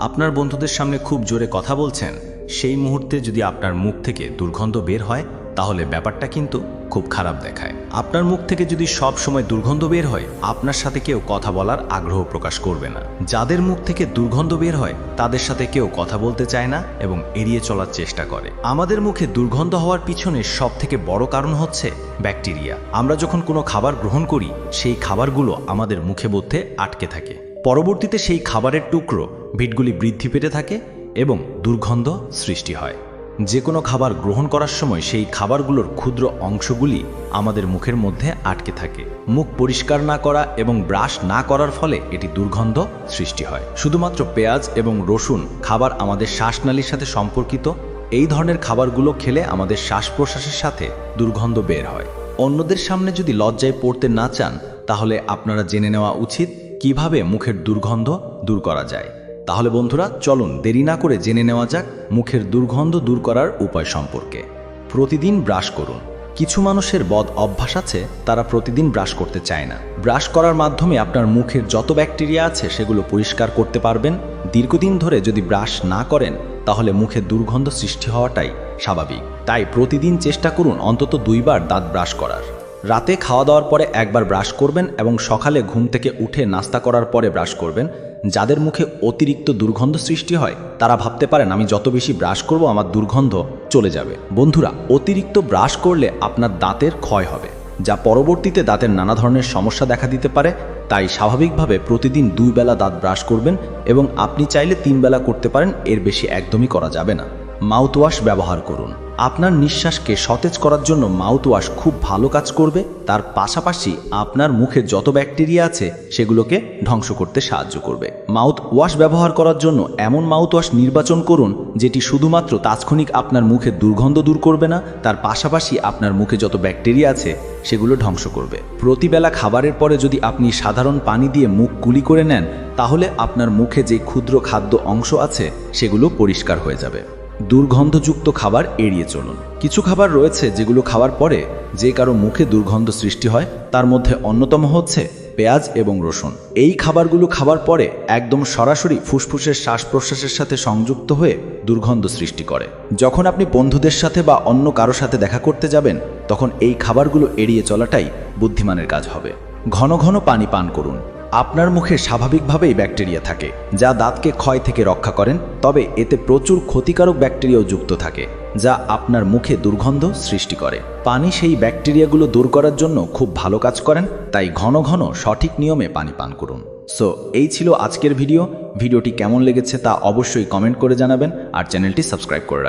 আপনার বন্ধুদের সামনে খুব জোরে কথা বলছেন, সেই মুহূর্তে যদি আপনার মুখ থেকে দুর্গন্ধ বের হয়, তাহলে ব্যাপারটা কিন্তু খুব খারাপ দেখায়। আপনার মুখ থেকে যদি সব সময় দুর্গন্ধ বের হয়, আপনার সাথে কেউ কথা বলার আগ্রহ প্রকাশ করবে না। যাদের মুখ থেকে দুর্গন্ধ বের হয়, তাদের সাথে কেউ কথা বলতে চায় না এবং এড়িয়ে চলার চেষ্টা করে। আমাদের মুখে দুর্গন্ধ হওয়ার পিছনে সব থেকে বড় কারণ হচ্ছে ব্যাকটেরিয়া। আমরা যখন কোনো খাবার গ্রহণ করি, সেই খাবারগুলো আমাদের মুখে মধ্যে আটকে থাকে। পরবর্তীতে সেই খাবারের টুকরো ভিটগুলি বৃদ্ধি পেতে থাকে এবং দুর্গন্ধ সৃষ্টি হয়। যে কোনো খাবার গ্রহণ করার সময় সেই খাবারগুলোর ক্ষুদ্র অংশগুলি আমাদের মুখের মধ্যে আটকে থাকে। মুখ পরিষ্কার না করা এবং ব্রাশ না করার ফলে এটি দুর্গন্ধ সৃষ্টি হয়। শুধুমাত্র পেঁয়াজ এবং রসুন খাবার আমাদের শ্বাসনালীর সাথে সম্পর্কিত, এই ধরনের খাবারগুলো খেলে আমাদের শ্বাস প্রশ্বাসের সাথে দুর্গন্ধ বের হয়। অন্যদের সামনে যদি লজ্জায় পড়তে না চান, তাহলে আপনারা জেনে নেওয়া উচিত কীভাবে মুখের দুর্গন্ধ দূর করা যায়? তাহলে বন্ধুরা, চলুন দেরি না করে জেনে নেওয়া যাক মুখের দুর্গন্ধ দূর করার উপায় সম্পর্কে। প্রতিদিন ব্রাশ করুন। কিছু মানুষের বদ অভ্যাস আছে, তারা প্রতিদিন ব্রাশ করতে চায় না। ব্রাশ করার মাধ্যমে আপনার মুখের যত ব্যাকটেরিয়া আছে, সেগুলো পরিষ্কার করতে পারবেন। দীর্ঘদিন ধরে যদি ব্রাশ না করেন, তাহলে মুখে দুর্গন্ধ সৃষ্টি হওয়াটাই স্বাভাবিক। তাই প্রতিদিন চেষ্টা করুন অন্তত দুইবার দাঁত ব্রাশ করার। রাতে খাওয়া দাওয়ার পরে একবার ব্রাশ করবেন এবং সকালে ঘুম থেকে উঠে নাস্তা করার পরে ব্রাশ করবেন। যাদের মুখে অতিরিক্ত দুর্গন্ধ সৃষ্টি হয়, তারা ভাবতে পারেন, আমি যত বেশি ব্রাশ করব, আমার দুর্গন্ধ চলে যাবে। বন্ধুরা, অতিরিক্ত ব্রাশ করলে আপনার দাঁতের ক্ষয় হবে, যা পরবর্তীতে দাঁতের নানা ধরনের সমস্যা দেখা দিতে পারে। তাই স্বাভাবিকভাবে প্রতিদিন দুই বেলা দাঁত ব্রাশ করবেন এবং আপনি চাইলে তিন বেলা করতে পারেন, এর বেশি একদমই করা যাবে না। মাউথওয়াশ ব্যবহার করুন। আপনার নিঃশ্বাসকে সতেজ করার জন্য মাউথওয়াশ খুব ভালো কাজ করবে। তার পাশাপাশি আপনার মুখে যত ব্যাকটেরিয়া আছে, সেগুলোকে ধ্বংস করতে সাহায্য করবে। মাউথ ওয়াশ ব্যবহার করার জন্য এমন মাউথওয়াশ নির্বাচন করুন, যেটি শুধুমাত্র তাৎক্ষণিক আপনার মুখে দুর্গন্ধ দূর করবে না, তার পাশাপাশি আপনার মুখে যত ব্যাকটেরিয়া আছে, সেগুলো ধ্বংস করবে। প্রতিবেলা খাবারের পরে যদি আপনি সাধারণ পানি দিয়ে মুখ কুলি করে নেন, তাহলে আপনার মুখে যে ক্ষুদ্র খাদ্য অংশ আছে, সেগুলো পরিষ্কার হয়ে যাবে। দুর্গন্ধযুক্ত খাবার এড়িয়ে চলুন। কিছু খাবার রয়েছে যেগুলো খাওয়ার পরে যে কারও মুখে দুর্গন্ধ সৃষ্টি হয়, তার মধ্যে অন্যতম হচ্ছে পেঁয়াজ এবং রসুন। এই খাবারগুলো খাবার পরে একদম সরাসরি ফুসফুসের শ্বাস প্রশ্বাসের সাথে সংযুক্ত হয়ে দুর্গন্ধ সৃষ্টি করে। যখন আপনি বন্ধুদের সাথে বা অন্য কারও সাথে দেখা করতে যাবেন, তখন এই খাবারগুলো এড়িয়ে চলাটাই বুদ্ধিমানের কাজ হবে। ঘন ঘন পানি পান করুন। আপনার মুখে স্বাভাবিকভাবেই ব্যাকটেরিয়া থাকে, যা দাঁতকে ক্ষয় থেকে রক্ষা করেন, তবে এতে প্রচুর ক্ষতিকারক ব্যাকটেরিয়াও যুক্ত থাকে, যা আপনার মুখে দুর্গন্ধ সৃষ্টি করে। পানি সেই ব্যাকটেরিয়াগুলো দূর করার জন্য খুব ভালো কাজ করেন, তাই ঘন ঘন সঠিক নিয়মে পানি পান করুন। সো, এই ছিল আজকের ভিডিও। ভিডিওটি কেমন লেগেছে তা অবশ্যই কমেন্ট করে জানাবেন, আর চ্যানেলটি সাবস্ক্রাইব করে রাখবেন।